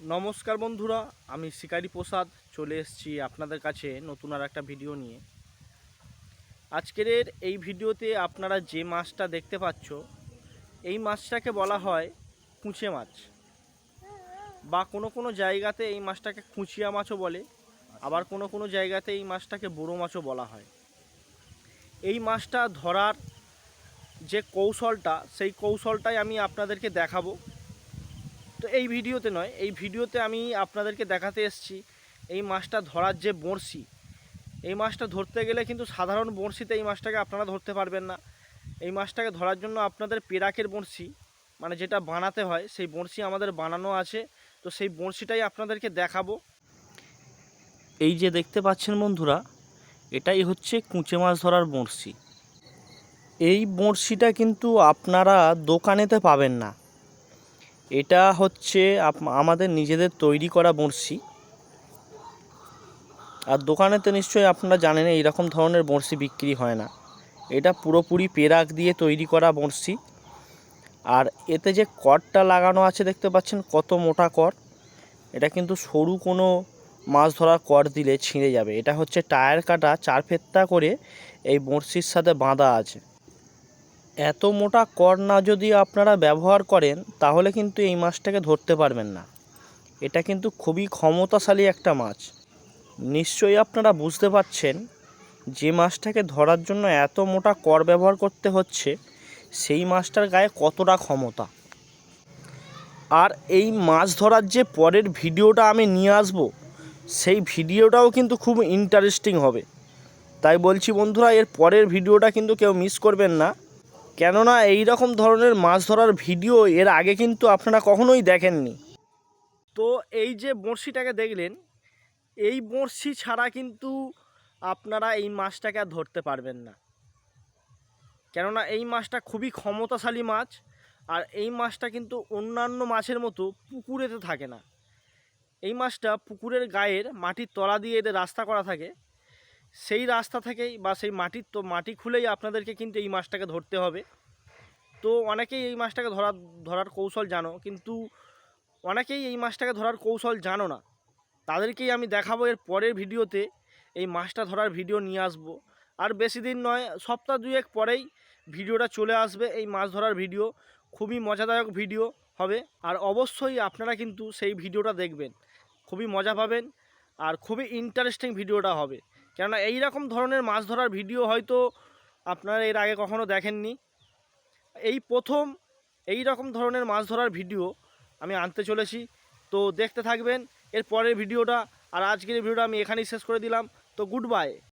নমস্কার বন্ধুরা, আমি শিকারি প্রসাদ চলে এসেছি আপনাদের কাছে নতুন আর একটা ভিডিও নিয়ে। আজকের এই ভিডিওতে আপনারা যে মাছটা দেখতে পাচ্ছ, এই মাছটাকে বলা হয় কুঁচে মাছ বা কোনো কোনো জায়গাতে এই মাছটাকে কুঁচিয়া মাছও বলে, আবার কোনো কোনো জায়গাতে এই মাছটাকে বুড়ো মাছও বলা হয়। এই মাছটা ধরার যে কৌশলটা, সেই কৌশলটাই আমি আপনাদেরকে দেখাবো। তো এই ভিডিওতে নয়, এই ভিডিওতে আমি আপনাদেরকে দেখাতে এসেছি এই মাছটা ধরার যে বড়শি। এই মাছটা ধরতে গেলে কিন্তু সাধারণ বড়শিতে এই মাছটাকে আপনারা ধরতে পারবেন না। এই মাছটাকে ধরার জন্য আপনাদের পেরাকের বড়শি মানে যেটা বানাতে হয়, সেই বড়শি আমাদের বানানো আছে। তো সেই বড়শিটাই আপনাদেরকে দেখাবো। এই যে দেখতে পাচ্ছেন বন্ধুরা, এটাই হচ্ছে কুঁচে মাছ ধরার বড়শি। এই বড়শিটা কিন্তু আপনারা দোকানেতে পাবেন না। এটা হচ্ছে আমাদের নিজেদের তৈরি করা বড়শি। আর দোকানেতে নিশ্চয়ই আপনারা জানেন এইরকম ধরনের বড়শি বিক্রি হয় না। এটা পুরোপুরি পেরাক দিয়ে তৈরি করা বড়শি। আর এতে যে কর্ডটা লাগানো আছে দেখতে পাচ্ছেন কত মোটা কর এটা কিন্তু সরু কোনো মাছ ধরার কর দিলে ছিঁড়ে যাবে। এটা হচ্ছে টায়ার কাটা, চার ফেত্তা করে এই বড়শির সাথে বাঁধা আছে। এত মোটা কর না যদি আপনারা ব্যবহার করেন, তাহলে কিন্তু এই মাছটাকে ধরতে পারবেন না। এটা কিন্তু খুবই ক্ষমতাশালী একটা মাছ। নিশ্চয়ই আপনারা বুঝতে পারছেন যে মাছটাকে ধরার জন্য এত মোটা কর ব্যবহার করতে হচ্ছে, সেই মাছটার গায়ে কতটা ক্ষমতা। আর এই মাছ ধরার যে পরের ভিডিওটা আমি নিয়ে আসব, সেই ভিডিওটাও কিন্তু খুব ইন্টারেস্টিং হবে। তাই বলছি বন্ধুরা, এর পরের ভিডিওটা কিন্তু কেউ মিস করবেন না। কেননা এই রকম ধরনের মাছ ধরার ভিডিও এর আগে কিন্তু আপনারা কখনোই দেখেননি। তো এই যে বড়শিটাকে দেখলেন, এই বড়শি ছাড়া কিন্তু আপনারা এই মাছটাকে আর ধরতে পারবেন না। কেননা এই মাছটা খুবই ক্ষমতাশালী মাছ আর এই মাছটা কিন্তু অন্যান্য মাছের মতো পুকুরেতে থাকে না। এই মাছটা পুকুরের গায়ের মাটির তলা দিয়ে এদের রাস্তা করা থাকে। সেই রাস্তা থেকেই বা সেই মাটির তো মাটি খুলেই আপনাদেরকে কিন্তু এই মাছটাকে ধরতে হবে। তো অনেকেই এই মাছটাকে ধরার ধরার কৌশল জানো, কিন্তু অনেকেই এই মাছটাকে ধরার কৌশল জানো না। তাদেরকেই আমি দেখাবো এর পরের ভিডিওতে এই মাছটা ধরার ভিডিও নিয়ে আসব। আর বেশি দিন নয়, সপ্তাহ দুয়েক পরেই ভিডিওটা চলে আসবে এই মাছ ধরার ভিডিও। খুবই মজাদায়ক ভিডিও হবে, আর অবশ্যই আপনারা কিন্তু সেই ভিডিওটা দেখবেন। খুবই মজা পাবেন, আর খুবই ইন্টারেস্টিং ভিডিওটা হবে। কেননা এই রকম ধরনের মাছ ধরার ভিডিও হয়তো আপনারা এর আগে কখনো দেখেননি। এই প্রথম এই রকম ধরনের মাছ ধরার ভিডিও আমি আনতে চলেছি। তো দেখতে থাকবেন, এর পরের ভিডিওটা আর আজকের ভিডিওটা আমি এখানেই শেষ করে দিলাম। তো গুড বাই।